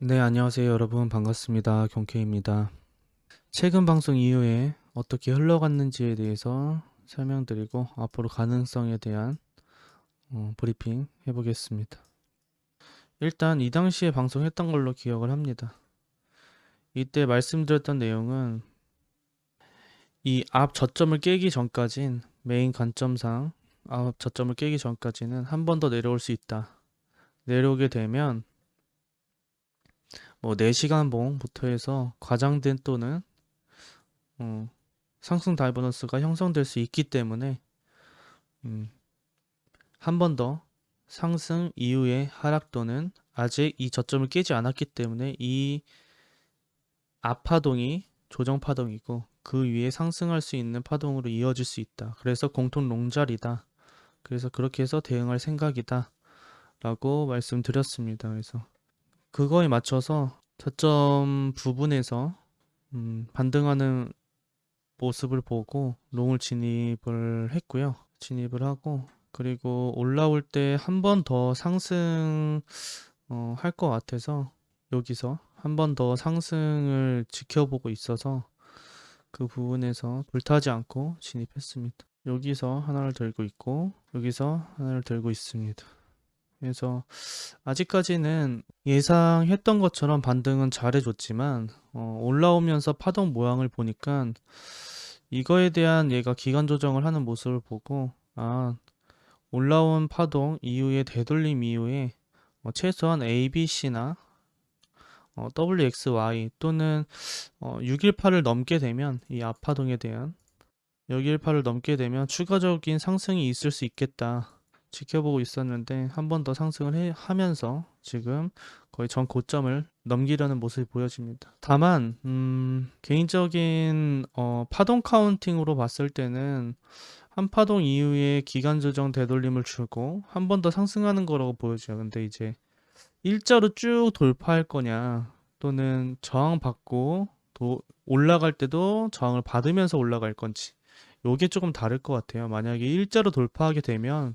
안녕하세요 여러분. 반갑습니다. 경케입니다. 최근 방송 이후에 어떻게 흘러갔는지에 대해서 설명드리고 앞으로 가능성에 대한 어, 브리핑 해보겠습니다. 일단 이 당시에 방송했던 걸로 기억을 합니다. 이때 말씀드렸던 내용은 이 앞 저점을 깨기 전까진 메인 관점상 앞 저점을 깨기 전까지는 한 번 더 내려올 수 있다. 내려오게 되면 뭐 4시간 봉부터 해서 과장된 또는 어, 상승 다이버넌스가 형성될 수 있기 때문에 음, 한 번 더 상승 이후의 하락 또는 아직 이 저점을 깨지 않았기 때문에 이 앞파동이 조정 파동이고 그 위에 상승할 수 있는 파동으로 이어질 수 있다. 그래서 공통 롱자리다. 그래서 그렇게 해서 대응할 생각이다. 라고 말씀드렸습니다. 그래서 그거에 맞춰서 저점 부분에서 음, 반등하는 모습을 보고 롱을 진입을 했고요. 진입을 하고 그리고 올라올 때 한 번 더 상승 어, 할 것 같아서 여기서 한 번 더 상승을 지켜보고 있어서 그 부분에서 불타지 않고 진입했습니다. 여기서 하나를 들고 있고 여기서 하나를 들고 있습니다. 그래서 아직까지는 예상했던 것처럼 반등은 잘해줬지만 어, 올라오면서 파동 모양을 보니까 이거에 대한 얘가 기간 조정을 하는 모습을 보고 아 올라온 파동 이후에 되돌림 이후에 어, 최소한 A, B, C나 어, WXY 또는 어, 618을 넘게 되면 이 앞파동에 대한 618을 넘게 되면 추가적인 상승이 있을 수 있겠다. 지켜보고 있었는데 한 번 더 상승을 해, 하면서 지금 거의 전 고점을 넘기려는 모습이 보여집니다. 다만 음, 개인적인 어, 파동 카운팅으로 봤을 때는 한 파동 이후에 기간 조정 되돌림을 주고 한 번 더 상승하는 거라고 보여져요. 근데 이제 일자로 쭉 돌파할 거냐 또는 저항 받고 또 올라갈 때도 저항을 받으면서 올라갈 건지 요게 조금 다를 것 같아요. 만약에 일자로 돌파하게 되면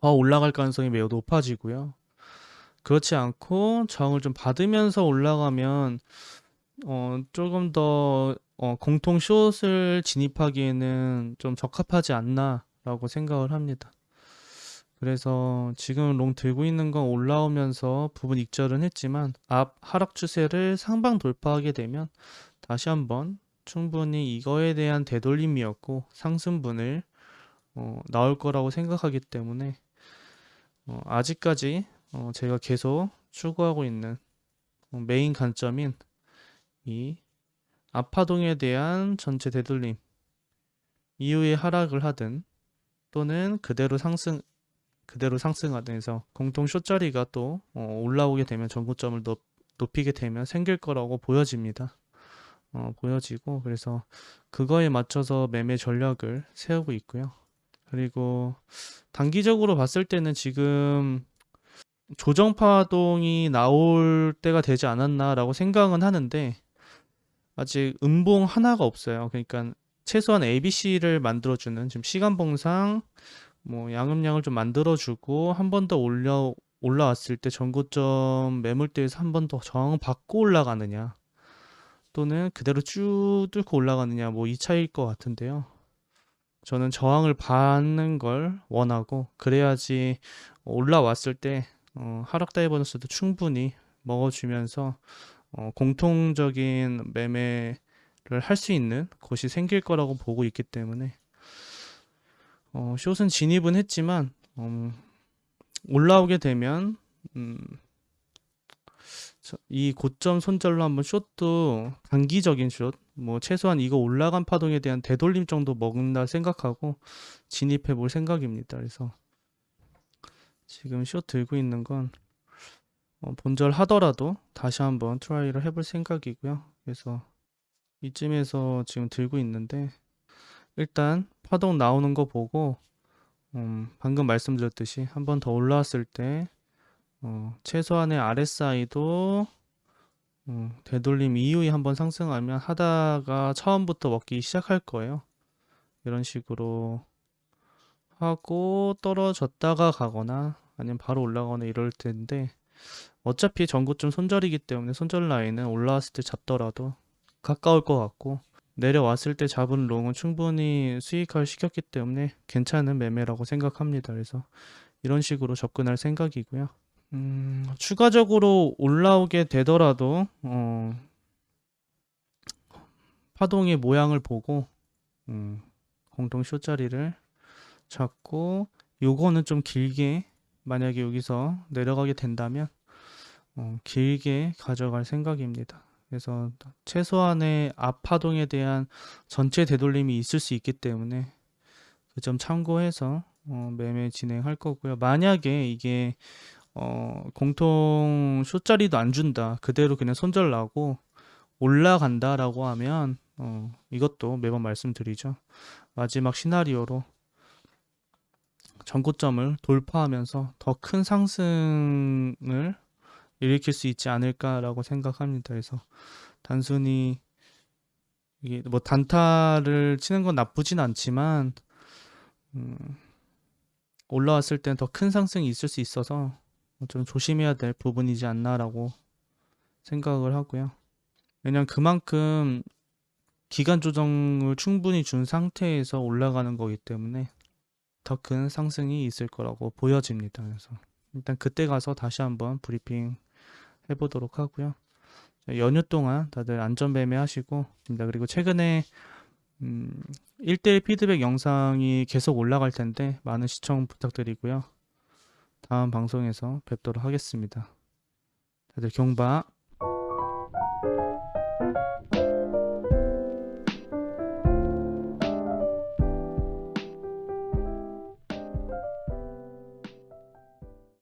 더 올라갈 가능성이 매우 높아지고요. 그렇지 않고 저항을 좀 받으면서 올라가면 어, 조금 더 어, 공통 숏을 진입하기에는 좀 적합하지 않나라고 생각을 합니다. 그래서 지금 롱 들고 있는 건 올라오면서 부분 익절은 했지만 앞 하락 추세를 상방 돌파하게 되면 다시 한번 충분히 이거에 대한 되돌림이었고 상승분을 어, 나올 거라고 생각하기 때문에 어, 아직까지 어, 제가 계속 추구하고 있는 어, 메인 관점인 이 아파동에 대한 전체 되돌림 이후에 하락을 하든 또는 그대로 상승 그대로 상승하든 해서 공통 숏자리가 또 어, 올라오게 되면 전고점을 높, 높이게 되면 생길 거라고 보여집니다. 어, 보여지고 그래서 그거에 맞춰서 매매 전략을 세우고 있고요. 그리고 단기적으로 봤을 때는 지금 조정 파동이 나올 때가 되지 않았나라고 생각은 하는데 아직 음봉 하나가 없어요. 그러니까 최소한 ABC를 만들어주는 지금 시간봉상 뭐 양음량을 좀 만들어주고 한 번 더 올려 올라왔을 때 전고점 매물대에서 한 번 더 저항 받고 올라가느냐 또는 그대로 쭉 뚫고 올라가느냐 뭐 이 차이일 것 같은데요. 저는 저항을 받는 걸 원하고 그래야지 올라왔을 때 어, 하락 다이버넌스도 충분히 먹어주면서 어, 공통적인 매매를 할 수 있는 곳이 생길 거라고 보고 있기 때문에 어, 숏은 진입은 했지만 음, 올라오게 되면 음, 이 고점 손절로 한번 숏도 단기적인 숏, 뭐 최소한 이거 올라간 파동에 대한 되돌림 정도 먹는다 생각하고 진입해 볼 생각입니다. 그래서 지금 숏 들고 있는 건 어, 본절 하더라도 다시 한번 트라이를 해볼 생각이고요. 그래서 이쯤에서 지금 들고 있는데 일단 파동 나오는 거 보고 음, 방금 말씀드렸듯이 한번 더 올라왔을 때 어, 최소한의 RSI도 어, 되돌림 이후에 한번 상승하면 하다가 처음부터 먹기 시작할 거예요. 이런 식으로 하고 떨어졌다가 가거나 아니면 바로 올라가거나 이럴 텐데 어차피 전고점 손절이기 때문에 손절 라인은 올라왔을 때 잡더라도 가까울 것 같고 내려왔을 때 잡은 롱은 충분히 수익화를 시켰기 때문에 괜찮은 매매라고 생각합니다. 그래서 이런 식으로 접근할 생각이고요. 음, 추가적으로 올라오게 되더라도 어, 파동의 모양을 보고 음, 공동 쇼자리를 잡고 요거는 좀 길게 만약에 여기서 내려가게 된다면 어, 길게 가져갈 생각입니다. 그래서 최소한의 앞파동에 대한 전체 되돌림이 있을 수 있기 때문에 그 점 참고해서 어, 매매 진행할 거고요. 만약에 이게 어, 공통 쇼자리도 안 준다. 그대로 그냥 손절 나고 올라간다라고 하면 어, 이것도 매번 말씀드리죠. 마지막 시나리오로 전고점을 돌파하면서 더 큰 상승을 일으킬 수 있지 않을까라고 생각합니다. 그래서 단순히 이게 뭐 단타를 치는 건 나쁘진 않지만 음, 올라왔을 땐 더 큰 상승이 있을 수 있어서 좀 조심해야 될 부분이지 않나라고 생각을 하고요. 왜냐면 그만큼 기간 조정을 충분히 준 상태에서 올라가는 거기 때문에 더 큰 상승이 있을 거라고 보여집니다. 그래서 일단 그때 가서 다시 한번 브리핑 해보도록 하고요. 자, 연휴 동안 다들 안전 매매하시고 입니다. 그리고 최근에 음, 1대1 피드백 영상이 계속 올라갈 텐데 많은 시청 부탁드리고요. 다음 방송에서 뵙도록 하겠습니다. 다들 경바